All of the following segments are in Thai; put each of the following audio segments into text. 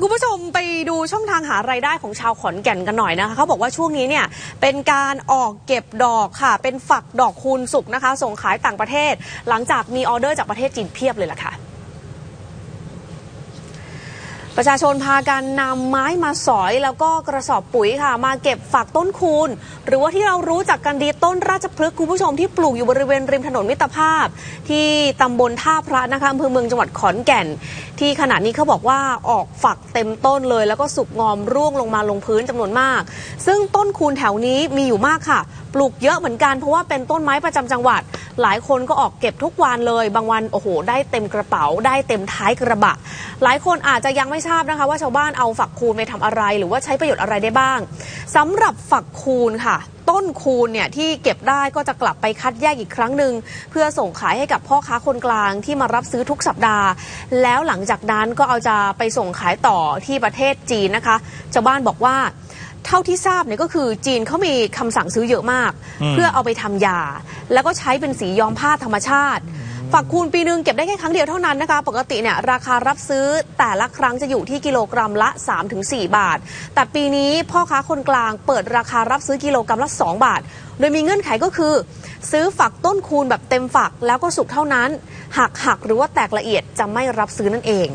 คุณผู้ชมไปดูช่องทางหารายได้ของชาวขอนแก่นกันหน่อยนะคะเขาบอกว่าช่วงนี้เนี่ยเป็นการออกเก็บดอกค่ะ เป็นฝักดอกคูณสุกนะคะ ส่งขายต่างประเทศ หลังจากมีออเดอร์จากประเทศจีนเพียบเลยล่ะค่ะ ประชาชนพากันนำไม้มาสอยแล้วก็กระสอบปุ๋ยค่ะ มาเก็บฝักต้นคูณ หรือว่าที่เรารู้จักกันดีต้นราชพฤกษ์คุณผู้ชมที่ปลูกอยู่บริเวณริมถนนมิตรภาพ ที่ตำบลท่าพระนะคะอำเภอเมืองจังหวัดขอนแก่น ที่ขณะนี้เขาบอกว่าออกฝักเต็มต้นเลย แล้วก็สุกงอมร่วงลงมาลงพื้นจำนวนมาก ซึ่งต้นคูณแถวนี้มีอยู่มากค่ะ ปลูกเยอะเหมือนกันเพราะว่าเป็นต้นไม้ประจำจังหวัด หลายคนก็ออกเก็บทุกวันเลย บางวันโอ้โห ได้เต็มกระเป๋าได้เต็มท้ายกระบะ หลายคนอาจจะยังไม่ทราบนะคะ ว่าชาวบ้านเอาฝักคูณไปทำอะไร หรือว่าใช้ประโยชน์อะไรได้บ้างสำหรับฝักคูณค่ะ ต้นคูณเนี่ยที่เก็บได้ก็จะกลับไปคัดแยกอีกครั้งหนึ่งเพื่อส่งขายให้กับพ่อค้าคนกลางที่มารับซื้อทุกสัปดาห์ แล้วหลังจากนั้นก็เอาจะไปส่งขายต่อที่ประเทศจีนนะคะ ชาวบ้านบอกว่าเท่าที่ทราบเนี่ยก็คือจีนเขามีคำสั่งซื้อเยอะมาก เพื่อเอาไปทำยา แล้วก็ใช้เป็นสีย้อมผ้าธรรมชาติ ฝักคูณปีหนึงเก็บได้แค่ครั้งเดียวเท่านั้นนะคะ ปกติเนี่ยราคารับซื้อแต่ละครั้งจะอยู่ที่กิโลกรัมละ 3-4 บาท แต่ปีนี้พ่อค้าคนกลางเปิดราคารับซื้อกิโลกรัมละ 2 บาท โดยมีเงื่อนไขก็คือ ซื้อฝักต้นคูณแบบเต็มฝักแล้วก็สุกเท่านั้นหักหักหรือว่าแตกละเอียดจะไม่รับซื้อนั่นเอง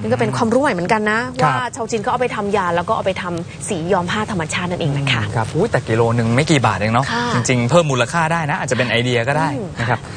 นี่ก็เป็นความรู้ใหม่เหมือนกันนะครับว่าชาวจีนก็เอาไปทำยาแล้วก็เอาไปทำสีย้อมผ้าธรรมชาตินั่นเองนะคะครับอุ้ยแต่กิโลหนึ่งไม่กี่บาทเองเนาะค่ะจริง ๆ เพิ่มมูลค่าได้นะ อาจจะเป็นไอเดียก็ได้อืมนะครับ